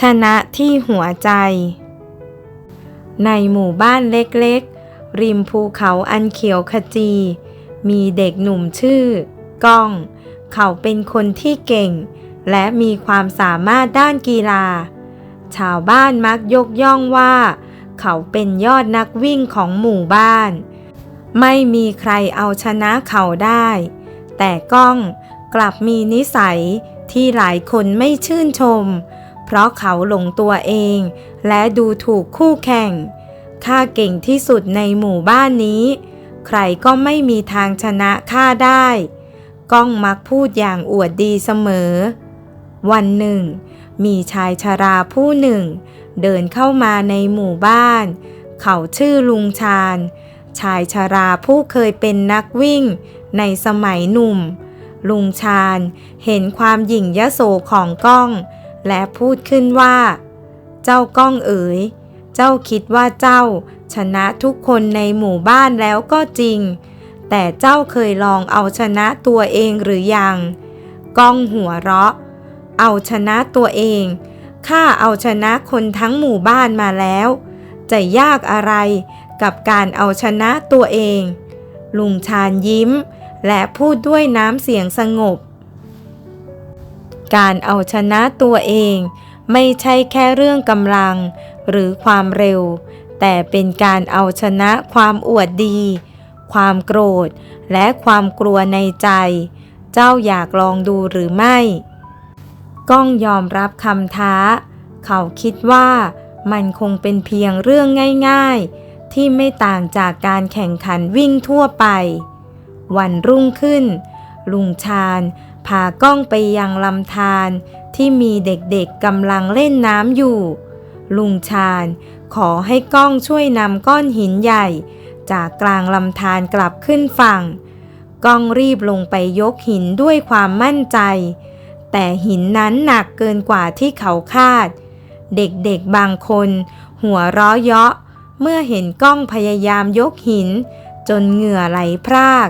ชนะที่หัวใจ ในหมู่บ้านเล็กๆ ริมภูเขาอันเขียวขจี มีเด็กหนุ่มชื่อ ก้อง เขาเป็นคนที่เก่ง และมีความสามารถด้านกีฬา ชาวบ้านมักยกย่องว่า เขาเป็นยอดนักวิ่งของหมู่บ้าน ไม่มีใครเอาชนะเขาได้ แต่ก้องกลับมีนิสัยที่หลายคนไม่ชื่นชมเพราะเขาหลงตัวเอง และดูถูกคู่แข่ง ข้าเก่งที่สุดในหมู่บ้านนี้ ใครก็ไม่มีทางชนะข้าได้ ก้องมักพูดอย่างอวดดีเสมอ วันหนึ่ง มีชายชราผู้หนึ่ง เดินเข้ามาในหมู่บ้าน เขาชื่อลุงชาญ ชายชราผู้เคยเป็นนักวิ่ง ในสมัยหนุ่ม ลุงชาญเห็นความหยิ่งยโสของก้อง และพูดขึ้นว่า เจ้าก้องเอ๋ย เจ้าคิดว่าเจ้า ชนะทุกคนในหมู่บ้านแล้วก็จริง แต่เจ้าเคยลองเอาชนะตัวเองหรือยัง ก้องหัวเราะ เอาชนะตัวเอง ข้าเอาชนะคนทั้งหมู่บ้านมาแล้ว จะยากอะไรกับการเอาชนะตัวเอง ลุงชาญยิ้ม และพูดด้วยน้ำเสียงสงบ การเอาชนะตัวเอง ไม่ใช่แค่เรื่องกำลัง หรือความเร็ว แต่เป็นการเอาชนะความอวดดี ความโกรธ และความกลัวในใจ เจ้าอยากลองดูหรือไม่ ก้องยอมรับคำท้า เขาคิดว่ามันคงเป็นเพียงเรื่องง่าย ๆ ที่ไม่ต่างจากการแข่งขันวิ่งทั่วไป วันรุ่งขึ้น ลุงชาญ พากล้องไปยังลำธารที่มีเด็กๆกำลังเล่นน้ำอยู่ ลุงชาญขอให้กล้องช่วยนำก้อนหินใหญ่ จากกลางลำธารกลับขึ้นฝั่ง กล้องรีบลงไปยกหินด้วยความมั่นใจ แต่หินนั้นหนักเกินกว่าที่เขาคาด เด็กๆบางคน หัวเราะเยาะ เมื่อเห็นกล้องพยายามยกหิน จนเหงื่อไหลพราก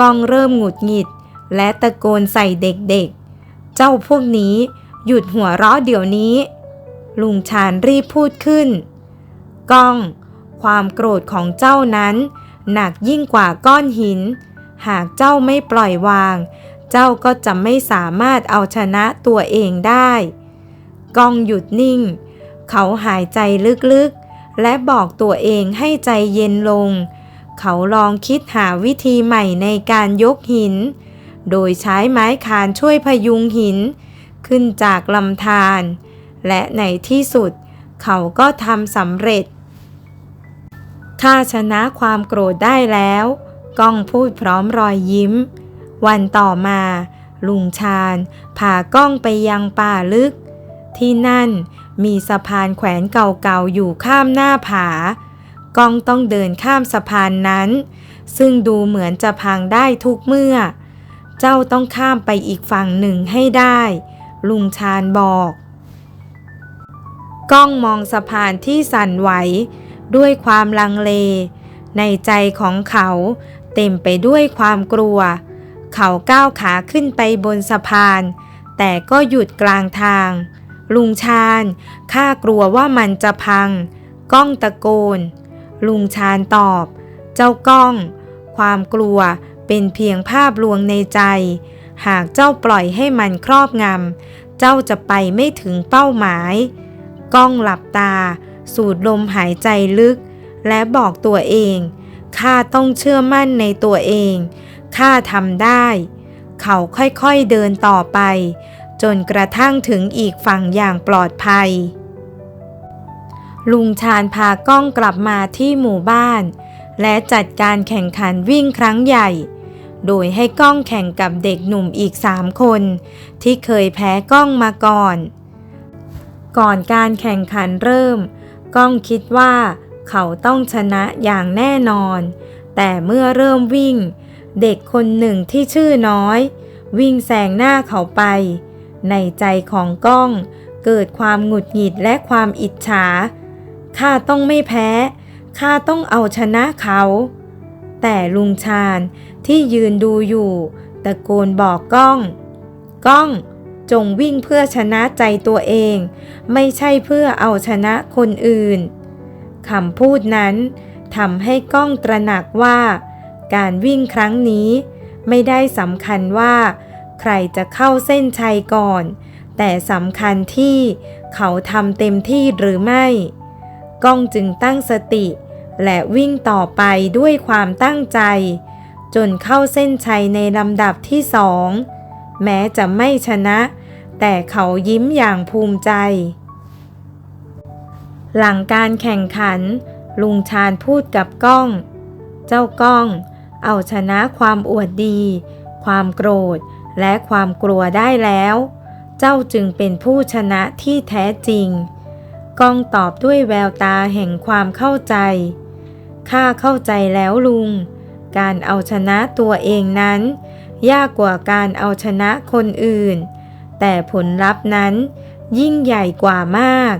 กล้องเริ่มหงุดหงิด และตะโกนใส่เด็กๆ เจ้าพวกนี้หยุดหัวเราะเดี๋ยวนี้ ลุงชาญรีบพูดขึ้น ก้อง ความโกรธของเจ้านั้น หนักยิ่งกว่าก้อนหิน หากเจ้าไม่ปล่อยวาง เจ้าก็จะไม่สามารถเอาชนะตัวเองได้ ก้องหยุดนิ่ง เขาหายใจลึกๆ และบอกตัวเองให้ใจเย็นลง เขาลองคิดหาวิธีใหม่ในการยกหิน โดยใช้ไม้คานช่วยพยุงหิน ขึ้นจากลำธารและในที่สุด เขาก็ทำสำเร็จข้าชนะความโกรธได้แล้วก้องพูดพร้อมรอยยิ้ม วันต่อมา ลุงชาญพาก้องไปยังป่าลึก ที่นั่นมีสะพานแขวนเก่าๆอยู่ข้ามหน้าผา ก้องต้องเดินข้ามสะพานนั้น ซึ่งดูเหมือนจะพังได้ทุกเมื่อ เจ้าต้องข้ามไปอีกฝั่งหนึ่งให้ได้ ลุงชาญบอก ก้องมองสะพานที่สั่นไหว ด้วยความลังเล ในใจของเขาเต็มไปด้วยความกลัว เขาก้าวขาขึ้นไปบนสะพาน แต่ก็หยุดกลางทาง ลุงชาญข้ากลัวว่ามันจะพัง ก้องตะโกน ลุงชาญตอบ เจ้าก้อง ความกลัว เป็นเพียงภาพลวงในใจ หากเจ้าปล่อยให้มันครอบงำ เจ้าจะไปไม่ถึงเป้าหมาย ก้องหลับตา สูดลมหายใจลึก และบอกตัวเอง ข้าต้องเชื่อมั่นในตัวเอง ข้าทำได้ เขาค่อยๆเดินต่อไป จนกระทั่งถึงอีกฝั่งอย่างปลอดภัย ลุงชาญพาก้องกลับมาที่หมู่บ้านและจัดการแข่งขันวิ่งครั้งใหญ่ โดยให้ก้องแข่งกับเด็กหนุ่มอีกสามคน ที่เคยแพ้ก้องมาก่อน ก่อนการแข่งขันเริ่ม ก้องคิดว่าเขาต้องชนะอย่างแน่นอน แต่เมื่อเริ่มวิ่ง เด็กคนหนึ่งที่ชื่อน้อย วิ่งแซงหน้าเขาไป ในใจของก้องเกิดความหงุดหงิดและความอิจฉา ข้าต้องไม่แพ้ ข้าต้องเอาชนะเขา แต่ลุงชาญที่ยืนดูอยู่ ตะโกนบอกก้อง ก้องจงวิ่งเพื่อชนะใจตัวเอง ไม่ใช่เพื่อเอาชนะคนอื่นคำพูดนั้นทำให้ก้องตระหนักว่า การวิ่งครั้งนี้ไม่ได้สำคัญว่า ใครจะเข้าเส้นชัยก่อน แต่สำคัญที่เขาทำเต็มที่หรือไม่ ก้องจึงตั้งสติ และวิ่งต่อไปด้วยความตั้งใจ จนเข้าเส้นชัยในลำดับที่สอง แม้จะไม่ชนะ แต่เขายิ้มอย่างภูมิใจ หลังการแข่งขัน ลุงชาญพูดกับก้อง เจ้าก้อง เอาชนะความอวดดี ความโกรธและความกลัวได้แล้ว เจ้าจึงเป็นผู้ชนะที่แท้จริงก้องตอบด้วยแววตาแห่งความเข้าใจ ข้าเข้าใจแล้วลุง การเอาชนะตัวเองนั้น ยากกว่าการเอาชนะคนอื่น แต่ผลลัพธ์นั้นยิ่งใหญ่กว่ามาก